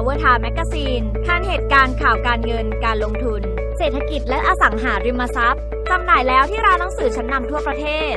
Power Time Magazine ทันเหตุการณ์ข่าวการเงินการลงทุน เศรษฐกิจและอสังหาริมทรัพย์จำหน่ายแล้วที่ร้านหนังสือชั้นนำทั่วประเทศ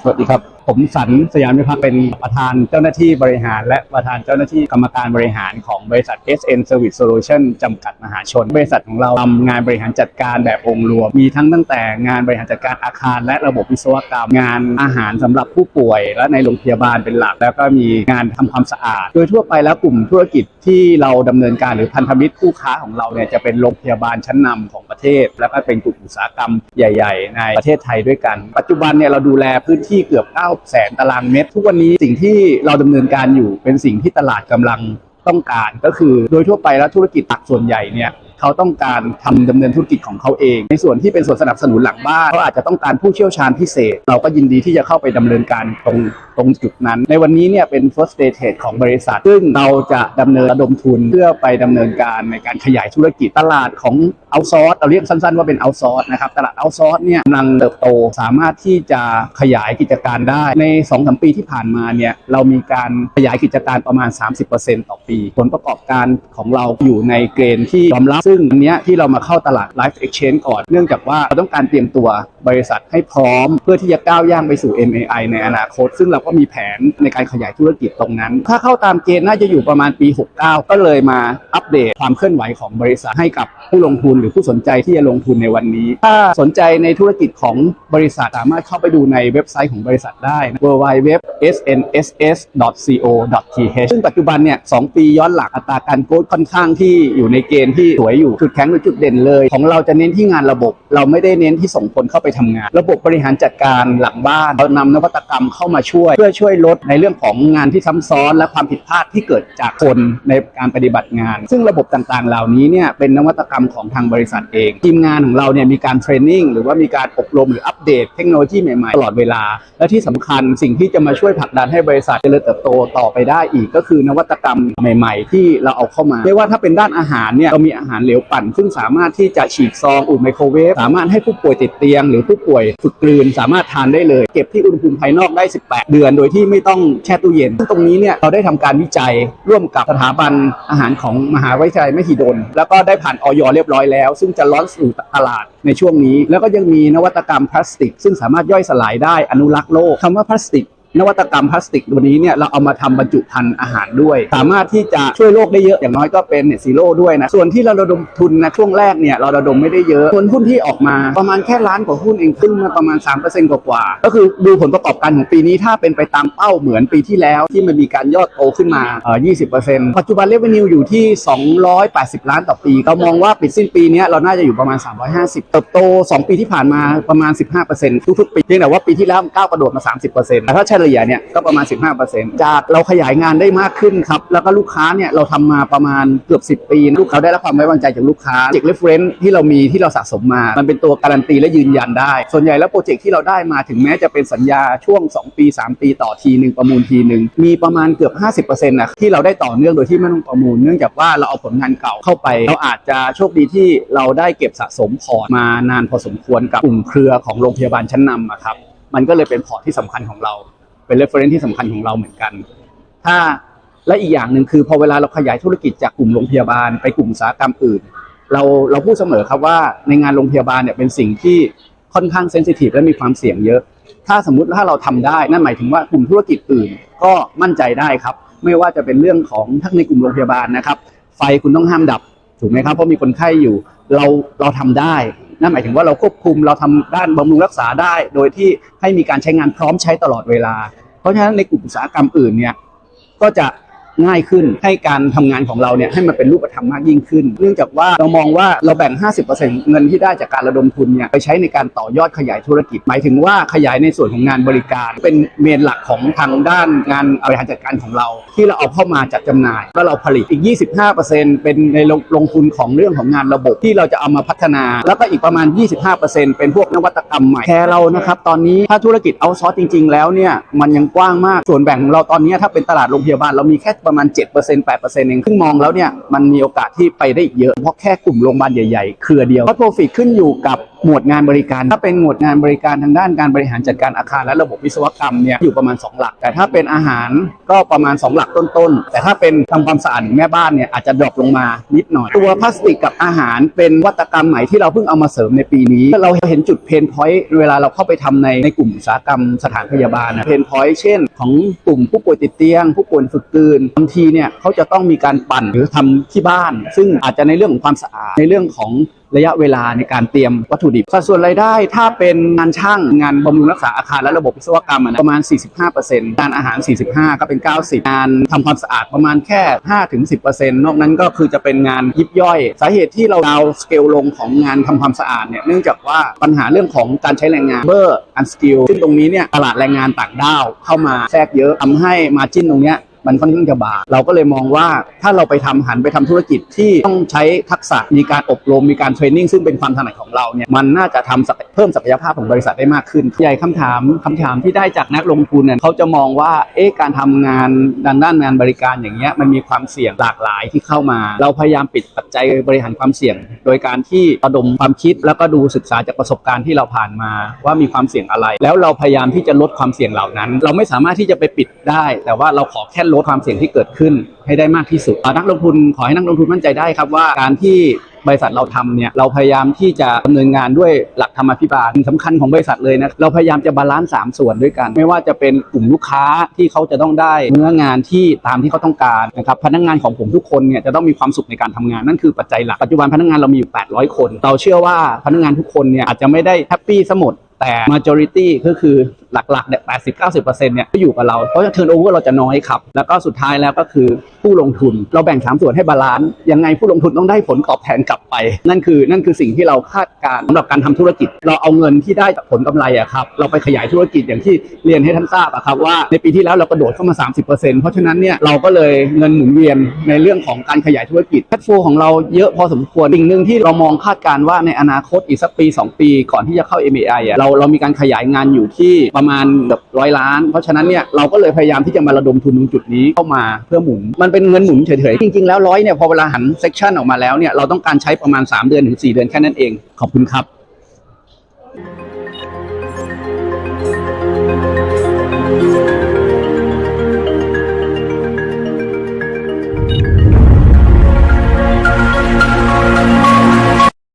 สวัสดีครับ ผมสันสยามวิพัฒน์เป็นประธานเจ้าหน้าที่บริหาร และประธานเจ้าหน้าที่กรรมการบริหารของบริษัท SN Service Solution จำกัดมหาชน บริษัทของเราทำงานบริหารจัดการแบบองค์รวม มีทั้งตั้งแต่งานบริหารจัดการอาคาร และระบบวิศวกรรม งานอาหารสำหรับผู้ป่วย และในโรงพยาบาลเป็นหลัก แล้วก็มีงานทำความสะอาด โดยทั่วไปแล้วกลุ่มธุรกิจที่เราดำเนินการหรือพันธมิตรคู่ค้าของเราเนี่ยจะเป็นโรงพยาบาลชั้นนำของประเทศ แล้วก็เป็นกลุ่มอุตสาหกรรมใหญ่ ๆ ในประเทศไทยด้วยกัน ปัจจุบันเนี่ยเราดูแลพื้นที่เกือบ9แสนตารางเมตร ทุกวันนี้สิ่งที่เราดำเนินการอยู่เป็นสิ่งที่ตลาดกำลังต้องการ ก็คือโดยทั่วไปแล้วธุรกิจตักส่วนใหญ่เนี่ย เขาต้องการทำดำเนินธุรกิจของเขาเอง ในส่วนที่เป็นส่วนสนับสนุนหลังบ้านเขาอาจจะต้องการผู้เชี่ยวชาญพิเศษ เราก็ยินดีที่จะเข้าไปดำเนินการตรงตรงจุดนั้น ในวันนี้เนี่ยเป็น first stage ของบริษัท ซึ่งเราจะดำเนินระดมทุนเพื่อไปดำเนินการในการขยายธุรกิจตลาดของ outsource เราเรียกสั้นๆว่าเป็น outsource นะครับตลาด outsource เนี่ยกำลังเติบโตสามารถที่จะขยายกิจการได้ใน2อสปีที่ผ่านมาเนี่ยเรามีการขยายกิจการประมาณ 30%ต่อปี ผลประกอบการของเราอยู่ในเกณฑ์ที่ยอมรับซึ่งอันเนี้ยที่เรามาเข้าตลาด Life Exchange ก่อน เนื่องจากว่าเราต้องการเตรียมตัวบริษัทให้พร้อม เพื่อที่จะก้าวย่างไปสู่ MAI ในอนาคต ซึ่งเราก็มีแผนในการขยายธุรกิจตรงนั้น ถ้าเข้าตามเกณฑ์น่าจะอยู่ประมาณปี 69 ก็เลยมาอัปเดตความเคลื่อนไหวของบริษัทให้กับผู้ลงทุนหรือผู้สนใจที่จะลงทุนในวันนี้ ถ้าสนใจในธุรกิจของบริษัทสามารถเข้าไปดูในเว็บไซต์ของบริษัทได้ www.snss.co.th ซึ่งปัจจุบันเนี่ยสองปีย้อนหลังอัตราการโกรธค่อนข้างที่อยู่ในเกณฑ์ที่สวยอยู่จุดแข็งหรือจุดเด่นเลย ของเราจะเน้นที่งานระบบ เราไม่ได้เน้นที่ส่งคนเข้าไปทำงาน ระบบบริหารจัดการหลังบ้านเรานำนวัตกรรมเข้ามาช่วย เพื่อช่วยลดในเรื่องของงานที่ซ้ำซ้อน และความผิดพลาดที่เกิดจากคนในการปฏิบัติงาน ซึ่งระบบต่างๆ เหล่านี้เนี่ยเป็นนวัตกรรมของทางบริษัทเองทีมงานของเราเนี่ยมีการเทรนนิ่งหรือว่ามีการอบรมหรืออัปเดตเทคโนโลยีใหม่ๆตลอดเวลา และที่สำคัญสิ่งที่จะมาช่วยผลักดันให้บริษัทเจริญเติบโตต่อไปได้อีกก็คือนวัตกรรมใหม่ ๆ ที่เราเอาเข้ามาไม่ว่าถ้าเป็นด้านอาหารเนี่ยเรามีอาหารเหลวปั่น ซึ่งสามารถที่จะฉีกซองอุ่นไมโครเวฟสามารถให้ผู้ป่วยติดเตียง หรือผู้ป่วยฝึกกลืน สามารถทานได้เลย เก็บที่อุณหภูมิภายนอกได้ 18 เดือน โดยที่ไม่ต้องแช่ตู้เย็นซึ่งตรงนี้เนี่ยเราได้ทำการวิจัยร่วมกับสถาบันอาหารของมหาวิทยาลัยมหิดล แล้วก็ได้ผ่านออยเรียบร้อยแล้ว ซึ่งจะล้อนสู่ตลาดในช่วงนี้ แล้วก็ยังมีนวัตกรรมพลาสติก ซึ่งสามารถย่อยสลายได้อนุรักษ์โลกคำว่าพลาสติก นวัตกรรมพลาสติกตัวนี้เนี่ยเราเอามาทำบรรจุภัณฑ์อาหารด้วย สามารถที่จะช่วยโลกได้เยอะอย่างน้อยก็เป็นเน็ตซีโร่ด้วยนะส่วนที่เราระดมทุนนะช่วงแรกเนี่ยเราระดมไม่ได้เยอะส่วนหุ้นที่ออกมาประมาณแค่ล้านกว่าหุ้นเองขึ้นมาประมาณ3%กว่าๆก็คือดูผลประกอบการของปีนี้ถ้าเป็นไปตามเป้าเหมือนปีที่แล้ว ที่มันมีการยอดโตขึ้นมาเอ่อ20%ปัจจุบันเรเวนิวอยู่ที่ 280 ล้านต่อปีเรามองว่าปิดสิ้นปีเนี้ยเราน่าจะอยู่ประมาณ 350 เติบโต 2 ปีที่ผ่านมาประมาณ 15%ทุกๆปีเพียงแต่ว่าปีที่แล้วก้าวกระโดดมา 30%แต่ถ้าเฉลี่ยเนี่ยก็ประมาณ 15%จากเราขยายงานได้มากขึ้นครับ แล้วก็ลูกค้าเนี่ยเราทำมาประมาณเกือบ 10 ปีลูกค้าได้รับความไว้วางใจจากลูกค้าเจกเรฟเฟรนซ์ที่เรามีที่เราสะสมมา มันเป็นตัวการันตีและยืนยันได้ ส่วนใหญ่แล้วโปรเจกต์ที่เราได้มาถึงแม้จะเป็นสัญญาช่วง 2 ปี 3 ปีต่อทีหนึ่งประมูลทีหนึ่งมีประมาณเกือบ 50%นะที่เราได้ต่อเนื่องโดยที่ไม่ต้องประมูล เนื่องจากว่าเราเอาผลงานเก่าเข้าไป เราอาจจะโชคดีที่เราได้เก็บสะสมพอร์ตมานานพอสมควรกับกลุ่มเครือของโรงพยาบาลชั้นนำอะครับมันก็เลยเป็นพอร์ตที่สำคัญของเรา เป็น reference ที่สำคัญของเราเหมือนกัน ถ้าและอีกอย่างหนึ่งคือพอเวลาเราขยายธุรกิจจากกลุ่มโรงพยาบาลไปกลุ่มอุตสาหกรรมอื่น เราเราพูดเสมอครับว่าในงานโรงพยาบาลเนี่ยเป็นสิ่งที่ค่อนข้างเซนซิทีฟและมีความเสี่ยงเยอะ ถ้าสมมุติถ้าเราทำได้ นั่นหมายถึงว่ากลุ่มธุรกิจอื่น ก็มั่นใจได้ครับ ไม่ว่าจะเป็นเรื่องของทั้งในกลุ่มโรงพยาบาลนะครับ ไฟคุณต้องห้ามดับถูกไหมครับเพราะมีคนไข้อยู่เราเราทำได้นั่นหมายถึงว่าเราควบคุมเราทำด้านบำรุงรักษาได้ โดยที่ให้มีการใช้งานพร้อมใช้ตลอดเวลา เพราะฉะนั้นในกลุ่มอุตสาหกรรมอื่นเนี่ยก็จะ ง่ายขึ้น ให้การทำงานของเราเนี่ยให้มันเป็นรูปธรรมมากยิ่งขึ้น เนื่องจากว่าเรามองว่าเราแบ่ง 50%เงินที่ได้จากการระดมทุนเนี่ยไปใช้ในการต่อยอดขยายธุรกิจ หมายถึงว่าขยายในส่วนของงานบริการ เป็นเมนหลักของทางด้านงานบริหารจัดการของเรา ที่เราเอาเข้ามาจัดจำหน่ายแล้วเราผลิตอีก 25%เป็นในลงลงทุนของเรื่องของงานระบบที่เราจะเอามาพัฒนา แล้วก็อีกประมาณ 25%เป็นพวกนวัตกรรมใหม่แค่เรานะครับตอนนี้ถ้าธุรกิจเอาซอสจริง ๆ แล้วเนี่ยมันยังกว้างมากส่วนแบ่งของเราตอนนี้ถ้าเป็นตลาดโรงพยาบาลเรามีแค่ประมาณ 7% 8%เองซึ่งมองแล้วเนี่ยมันมีโอกาสที่ไปได้อีกเยอะ เพราะแค่กลุ่มโรงพยาบาลใหญ่ๆ เครือเดียวเพราะโปรฟิตขึ้นอยู่กับ หมวดงานบริการ ถ้าเป็นหมวดงานบริการทางด้านการบริหารจัดการอาคารและระบบวิศวกรรมเนี่ยอยู่ประมาณ 2 หลัก แต่ถ้าเป็นอาหารก็ประมาณ 2 หลักต้นๆ แต่ถ้าเป็นทำความสะอาดแม่บ้านเนี่ยอาจจะดรอปลงมานิดหน่อย ตัวพลาสติกกับอาหารเป็นวัตกรรมใหม่ที่เราเพิ่งเอามาเสริมในปีนี้ เราเห็นจุดเพนพอยต์เวลาเราเข้าไปทำในในกลุ่มอุตสาหกรรมสถานพยาบาลนะเพนพอยต์เช่น ของกลุ่มผู้ป่วยติดเตียง ผู้ป่วยฝึกตื่นบางทีเนี่ยเขาจะต้องมีการปั่นหรือทำที่บ้าน ซึ่งอาจจะในเรื่องของความสะอาดในเรื่องของ ระยะเวลาในการเตรียมวัตถุดิบสัดส่วนรายได้ถ้าเป็นงานช่างงานบำรุงรักษาอาคารและระบบวิศวกรรมอะนะประมาณ 45%งานอาหาร 45 ก็เป็น 90 งานทำความสะอาดประมาณแค่ 5-10%นอกนั้นก็คือจะเป็นงานยิบย่อย สาเหตุที่เราดาวสเกลลงของงานทำความสะอาดเนี่ยเนื่องจากว่าปัญหาเรื่องของการใช้แรงงานเบอร์อันสกิลซึ่งตรงนี้เนี่ยตลาดแรงงานต่างด้าวเข้ามาแทรกเยอะทำให้มาจิ้นตรงเนี้ย มันค่อนข้างจะบางเราก็เลยมองว่าถ้าเราไปทำหันไปทำธุรกิจที่ต้องใช้ทักษะมีการอบรมมีการเทรนนิ่งซึ่งเป็นความถนัดของเราเนี่ยมันน่าจะทำศักยเพิ่มศักยภาพของบริษัทได้มากขึ้นใหญ่คำถามคำถามที่ได้จากนักลงทุนเนี่ยเขาจะมองว่าเอ๊ะการทำงานด้านด้านงานบริการอย่างเงี้ยมันมีความเสี่ยงหลากหลายที่เข้ามา เราพยายามปิดปัจจัยบริหารความเสี่ยง โดยการที่ระดมความคิดแล้วก็ดูศึกษาจากประสบการณ์ที่เราผ่านมา ว่ามีความเสี่ยงอะไร แล้วเราพยายามที่จะลดความเสี่ยงเหล่านั้น เราไม่สามารถที่จะไปปิดได้ แต่ว่าเราขอแค่ลดความเสี่ยงที่เกิดขึ้นให้ได้มากที่สุดนักลงทุนขอให้นักลงทุนมั่นใจได้ครับว่าการที่บริษัทเราทำเนี่ยเราพยายามที่จะดำเนินงานด้วยหลักธรรมาภิบาลสำคัญของบริษัทเลยนะเราพยายามจะบาลานซ์สามส่วนด้วยกัน ไม่ว่าจะเป็นกลุ่มลูกค้าที่เขาจะต้องได้เนื้องานที่ตามที่เขาต้องการนะครับพนักงานของผมทุกคนเนี่ยจะต้องมีความสุขในการทำงานนั่นคือปัจจัยหลักปัจจุบันพนักงานเรามีอยู่ 800 คน เราเชื่อว่าพนักงานทุกคนเนี่ยอาจจะไม่ได้แฮปปี้ซะหมดแต่ majority ก็คือ หลักๆเนี่ย80-90%เนี่ยก็อยู่กับเรา เพราะเทิร์นโอเวอร์เราจะน้อยครับ แล้วก็สุดท้ายแล้วก็คือผู้ลงทุน เราแบ่งสามส่วนให้บาลานซ์ ยังไงผู้ลงทุนต้องได้ผลตอบแทนกลับไป นั่นคือนั่นคือสิ่งที่เราคาดการณ์สำหรับการทำธุรกิจ เราเอาเงินที่ได้จากผลกำไรอะครับ เราไปขยายธุรกิจอย่างที่เรียนให้ท่านทราบอะครับว่าในปีที่แล้วเรากระโดดเข้ามา 30%เพราะฉะนั้นเนี่ยเราก็เลยเงินหมุนเวียนในเรื่องของการขยายธุรกิจแพลตโฟของเราเยอะพอสมควรสิ่งหนึ่งที่เรามองคาดการณ์ว่าในอนาคตอีกสักปี 2 ปี ก่อนที่จะเข้า MAI อะเราเรามีการขยายงานอยู่ที่ประมาณแบบร้อยล้าน เพราะฉะนั้นเนี่ยเราก็เลยพยายามที่จะมาระดมทุนตรงจุดนี้เข้ามาเพื่อหมุน มันเป็นเงินหมุนเฉยๆ จริงๆ แล้วร้อยเนี่ยพอเวลาหันเซกชันออกมาแล้วเนี่ยเราต้องการใช้ประมาณ 3 เดือนถึง4เดือนแค่นั้นเอง ขอบคุณครับ